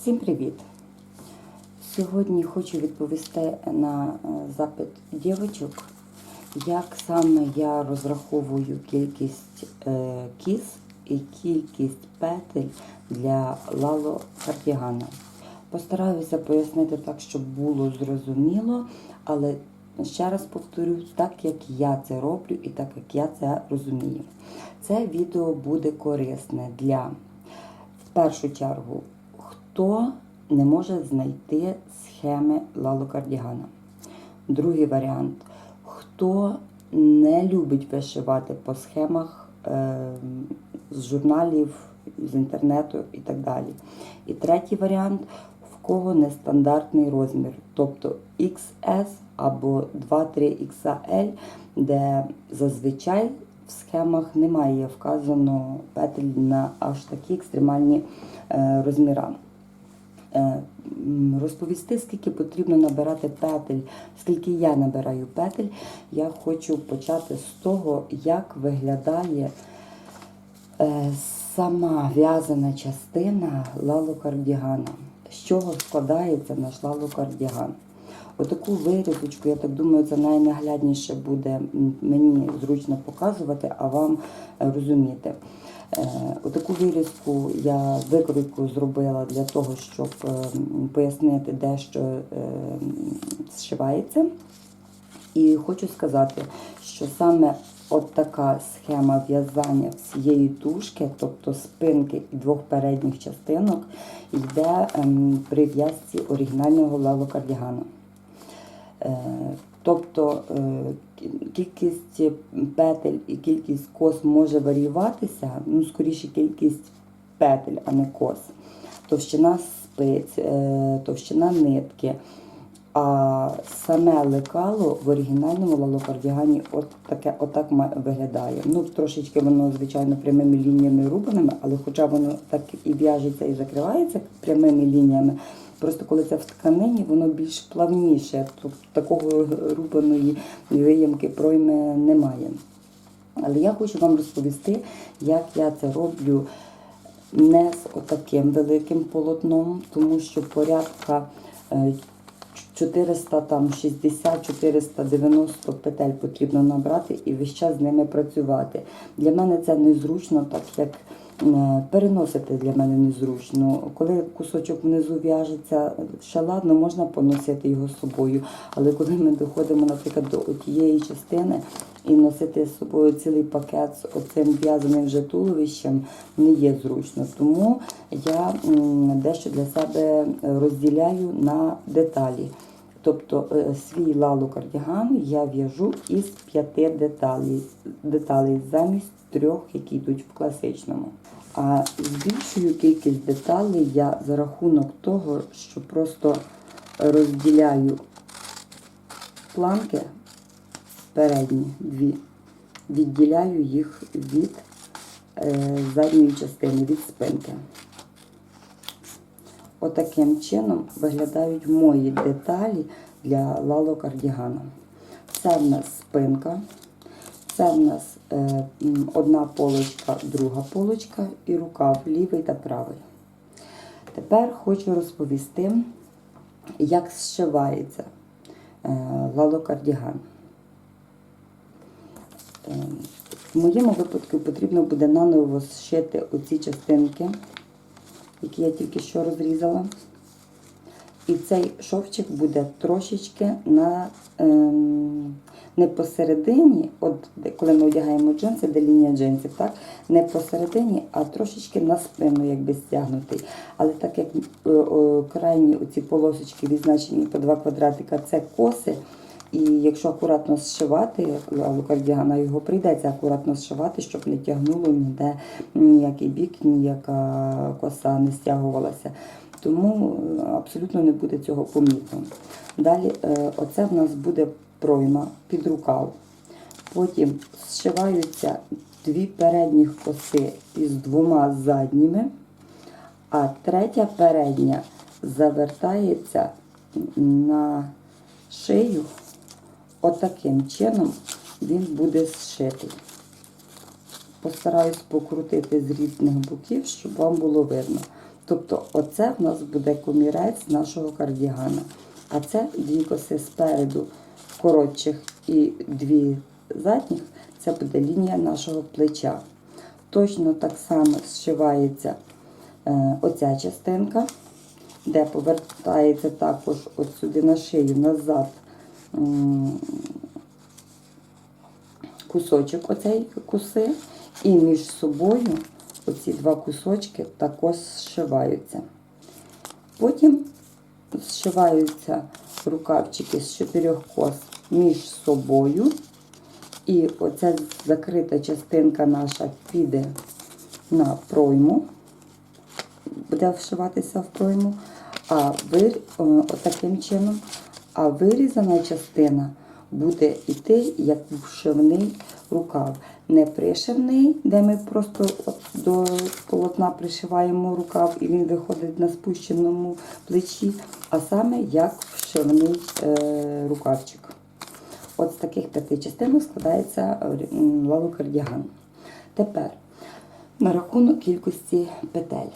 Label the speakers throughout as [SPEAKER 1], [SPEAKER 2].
[SPEAKER 1] Всім привіт! Сьогодні хочу відповісти на е, запит дівчаток, як саме я розраховую кількість е, кіз і кількість петель для лало кардігана. Постараюся пояснити так, щоб було зрозуміло, але ще раз повторю, так як я це роблю і так як я це розумію. Це відео буде корисне для в першу чергу, хто не може знайти схеми лалокардігана. Другий варіант, хто не любить вишивати по схемах е, з журналів, з інтернету і так далі. І третій варіант, в кого нестандартний розмір, тобто XS або 2-3 XL, де зазвичай в схемах немає вказано петель на аж такі екстремальні е, розміри. Е, Розповісти, скільки потрібно набирати петель, скільки я набираю петель, я хочу почати з того, як виглядає е, сама в'язана частина лалокардігана. З чого складається наш лалокардіган. Отаку вирізочку, я так думаю, це найнаглядніше буде мені зручно показувати, а вам розуміти. Е, Отаку вирізку я викройку зробила для того, щоб е, пояснити, де що е, зшивається. І хочу сказати, що саме от така схема в'язання всієї тушки, тобто спинки і двох передніх частинок, йде ем, при в'язці оригінального лавокардігана. Тобто е, кількість петель і кількість кос може варіюватися, ну, скоріше кількість петель, а не кос. Товщина спиць, е, товщина нитки. А саме лекало в оригінальному лалокардігані от таке, отак виглядає. Ну, трошечки воно, звичайно, прямими лініями рубаними, але хоча воно так і в'яжеться і закривається прямими лініями, просто коли це в тканині, воно більш плавніше. Тобто такого рубаної виямки пройми немає. Але я хочу вам розповісти, як я це роблю не з отаким великим полотном, тому що порядка е, 460-490 петель потрібно набрати і весь час з ними працювати. Для мене це незручно, так як е, переносити для мене незручно. Коли кусочок внизу в'яжеться, ще ладно, можна поносити його з собою. Але коли ми доходимо, наприклад, до тієї частини і носити з собою цілий пакет з оцим в'язаним вже туловищем не є зручно. Тому я дещо для себе розділяю на деталі. Тобто е, свій лалу кардіган я в'яжу із п'яти деталей, деталей замість трьох, які йдуть в класичному. А збільшую кількість деталей я за рахунок того, що просто розділяю планки передні дві, відділяю їх від е, задньої частини, від спинки. Отаким чином виглядають мої деталі для лалокардігана. Це в нас спинка, це в нас е, одна полочка, друга полочка і рукав лівий та правий. Тепер хочу розповісти, як зшивається е, лалокардіган. Е, В моєму випадку потрібно буде наново зшити оці частинки, які я тільки що розрізала. І цей шовчик буде трошечки на ем, не посередині, от коли ми одягаємо джинси, де лінія джинсів, так? Не посередині, а трошечки на спину, якби стягнутий. Але так як е, о, крайні оці полосочки відзначені по два квадратика, це коси. І якщо акуратно зшивати лукардіана, його прийдеться акуратно зшивати, щоб не тягнуло ніде ніякий бік, ніяка коса не стягувалася. Тому е, абсолютно не буде цього помітно. Далі, е, оце в нас буде пройма під рукав. Потім зшиваються дві передніх коси із двома задніми, а третя передня завертається на шию. Отаким чином він буде зшитий. Постараюсь покрутити з різних боків, щоб вам було видно. Тобто, оце в нас буде комірець нашого кардігана. А це дві коси спереду коротших і дві задніх. Це буде лінія нашого плеча. Точно так само зшивається е, оця частинка, де повертається також от сюди на шию назад кусочок оцей коси, і між собою оці два кусочки також зшиваються. Потім зшиваються рукавчики з чотирьох кос між собою. І оця закрита частинка наша піде на пройму, буде вшиватися в пройму, а вир... о, таким чином, а вирізана частина буде йти як вшивний рукав. Не пришивний, де ми просто до полотна пришиваємо рукав і він виходить на спущеному плечі, а саме як вшивний е, рукавчик. От з таких п'яти частинок складається м, лалокардіган. Тепер на рахунок кількості петель.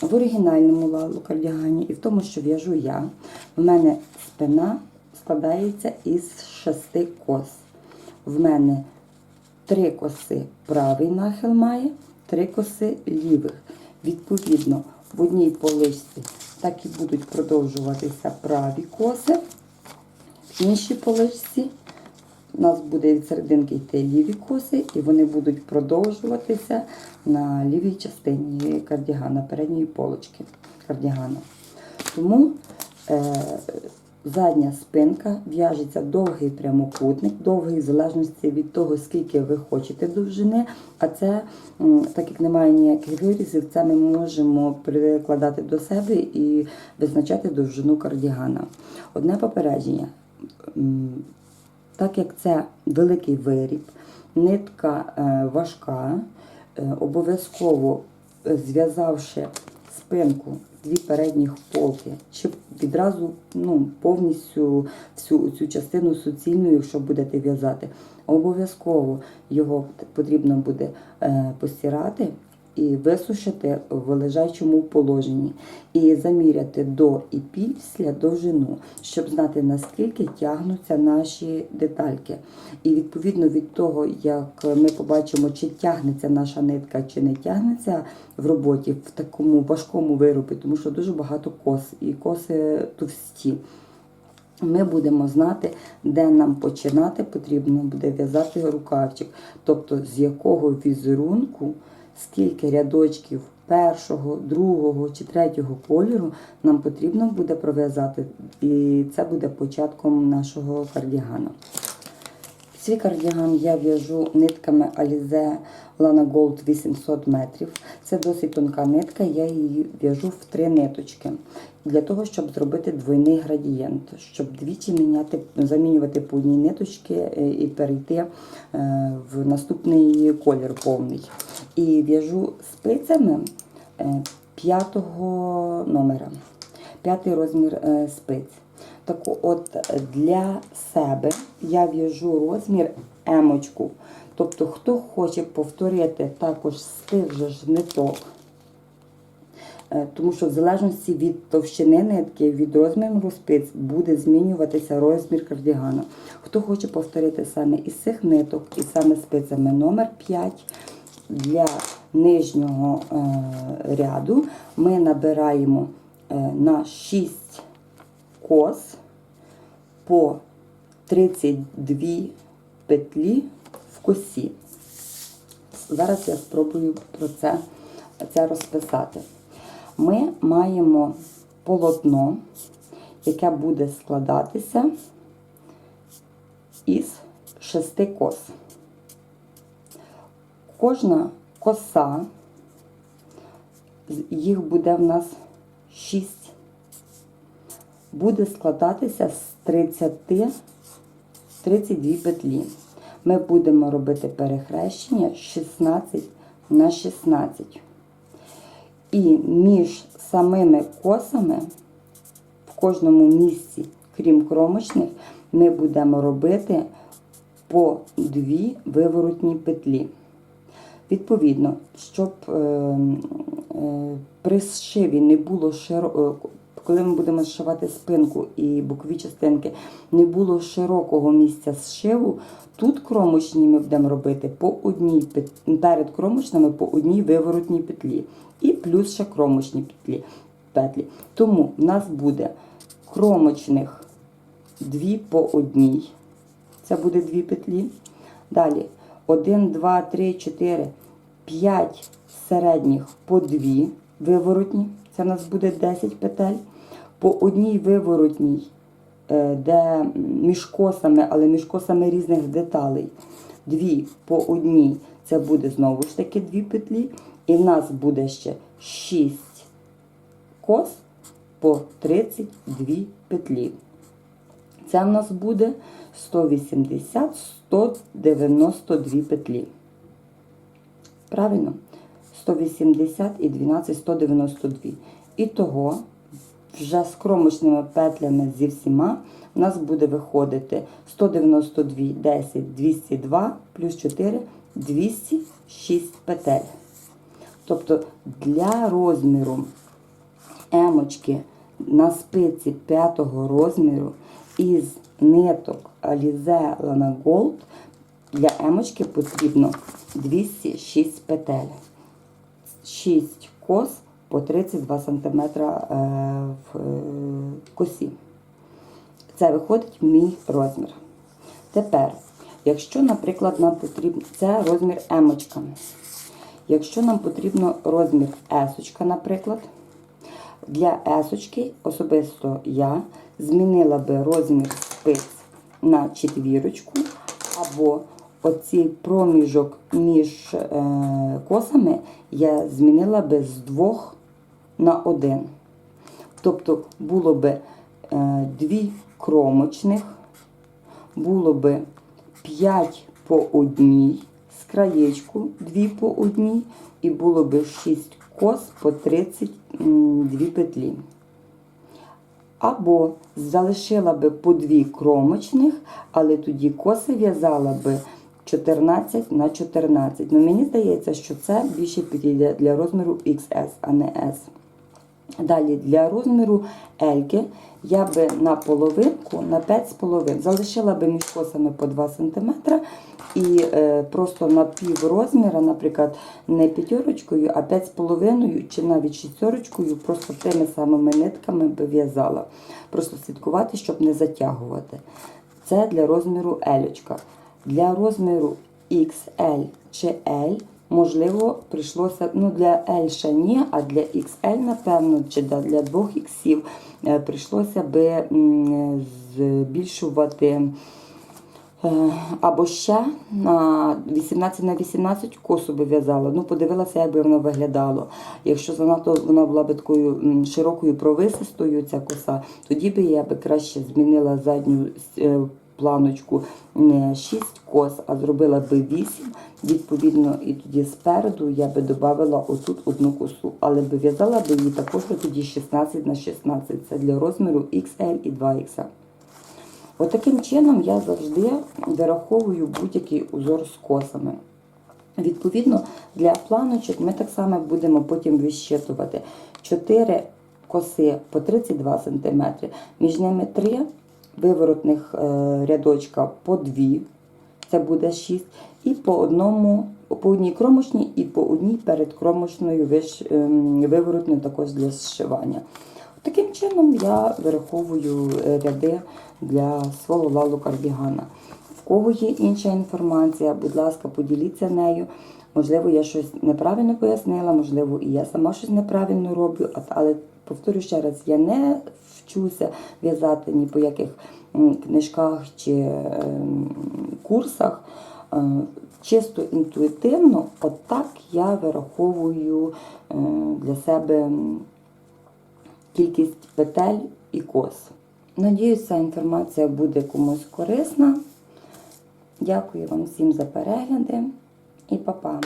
[SPEAKER 1] В оригінальному лалокардігані і в тому, що в'яжу я, в мене спина складається із шести кос. В мене три коси правий нахил має, три коси лівих. Відповідно, в одній поличці так і будуть продовжуватися праві коси, в іншій поличці у нас буде від серединки йти ліві коси, і вони будуть продовжуватися на лівій частині кардігана, передньої полочки кардігана. Тому е, задня спинка в'яжеться довгий прямокутник, довгий в залежності від того, скільки ви хочете довжини. А це, так як немає ніяких вирізів, це ми можемо прикладати до себе і визначати довжину кардігана. Одне попередження. Так як це великий виріб, нитка е, важка, е, обов'язково е, зв'язавши спинку дві передніх полки, чи відразу ну, повністю всю цю частину суцільну, якщо будете в'язати, обов'язково його потрібно буде е, постирати і висушити в лежачому положенні, і заміряти до і після довжину, щоб знати наскільки тягнуться наші детальки. І відповідно від того, як ми побачимо, чи тягнеться наша нитка, чи не тягнеться в роботі в такому важкому виробі, тому що дуже багато кос і коси товсті. Ми будемо знати, де нам починати потрібно буде в'язати рукавчик, тобто з якого візерунку, скільки рядочків першого, другого чи третього кольору нам потрібно буде пров'язати, і це буде початком нашого кардігана. Свій кардіган я в'яжу нитками Alize Lana Gold 800 метрів. Це досить тонка нитка, я її в'яжу в три ниточки. Для того, щоб зробити двойний градієнт, щоб двічі міняти, замінювати по одній ниточці е, і перейти е, в наступний колір повний. І в'яжу спицями е, п'ятого номера, п'ятий розмір спиць. Так от для себе я в'яжу розмір емочку. Тобто, хто хоче повторити також з тих же ниток, е, тому що в залежності від товщини нитки, від розміру спиць буде змінюватися розмір кардігана. Хто хоче повторити саме із цих ниток, і саме спицями номер 5 для нижнього е, ряду ми набираємо е, на 6 кос по 32 петлі в косі. Зараз я спробую про це, це розписати. Ми маємо полотно, яке буде складатися із шести кос. Кожна коса, їх буде в нас 6 буде складатися з 30 32 петлі. Ми будемо робити перехрещення 16 на 16. І між самими косами в кожному місці, крім кромочних, ми будемо робити по дві виворотні петлі. Відповідно, щоб е, е, при зшиві не було широ... коли ми будемо зшивати спинку і бокові частинки, не було широкого місця зшиву, тут кромочні ми будемо робити по одній перед кромочними по одній виворотній петлі. І плюс ще кромочні петлі. петлі. Тому в нас буде кромочних дві по одній. Це буде дві петлі. Далі 1, 2, 3, 4, 5 середніх по дві виворотні. Це у нас буде 10 петель. По одній виворотній, е, де між косами, але між косами різних деталей. Дві по одній. Це буде знову ж таки дві петлі. І в нас буде ще 6 кос по 32 петлі. Це в нас буде 180-192 петлі. Правильно? 180 і 12, 192. І того вже з кромочними петлями зі всіма у нас буде виходити 192, 10, 202 плюс 4, 206 петель. Тобто для розміру емочки на спиці п'ятого розміру із ниток Alize Lana Gold для емочки потрібно 206 петель. 6 кос по 32 см в е, косі. Це виходить мій розмір. Тепер, якщо, наприклад, нам потрібно, це розмір емочка. Якщо нам потрібно розмір есочка, наприклад, для есочки особисто я змінила би розмір спиць на четвірочку, або оцей проміжок між е, косами я змінила би з двох на один. Тобто було би е, дві кромочних, було би 5 по одній з краєчку, 2 по одній, і було би 6 кос по 32 петлі. Або залишила би по дві кромочних, але тоді коси в'язала би 14 на 14. Ну, мені здається, що це більше підійде для розміру XS, а не S. Далі для розміру Ельки я би на половинку, на 5,5 залишила би між косами по 2 см і е, просто на пів розміра, наприклад, не п'ятерочкою, а 5,5 чи навіть шістерочкою, просто тими самими нитками би в'язала. Просто слідкувати, щоб не затягувати. Це для розміру Елечка. Для розміру XL чи L можливо, прийшлося, ну для L ще ні, а для XL, напевно, чи для двох іксів е, прийшлося би збільшувати е, або ще на 18 на 18 косу би в'язала. Ну, подивилася, як би воно виглядало. Якщо занадто вона була би такою широкою провисистою, ця коса, тоді би я би краще змінила задню е, планочку 6 кос, а зробила би 8. Відповідно, і тоді спереду я би додавала отут одну косу, але би в'язала би її також тоді 16 на 16. Це для розміру XL і 2XL. Отаким чином я завжди вираховую будь-який узор з косами. Відповідно, для планочок ми так само будемо потім вищитувати 4 коси по 32 см, між ними 3 виворотних е, рядочка по 2, це буде 6, і по одному, по одній кромочній і по одній перед кромочною виш, ем, виворотною також для зшивання. Таким чином я вираховую е, ряди для свого лалу кардігана. В кого є інша інформація, будь ласка, поділіться нею. Можливо, я щось неправильно пояснила, можливо, і я сама щось неправильно роблю, але повторю ще раз, я не вчуся в'язати ні по яких книжках чи ем, курсах. Е, Чисто інтуїтивно, отак я вираховую е, для себе кількість петель і кос. Надіюсь, ця інформація буде комусь корисна. Дякую вам всім за перегляди і па-па!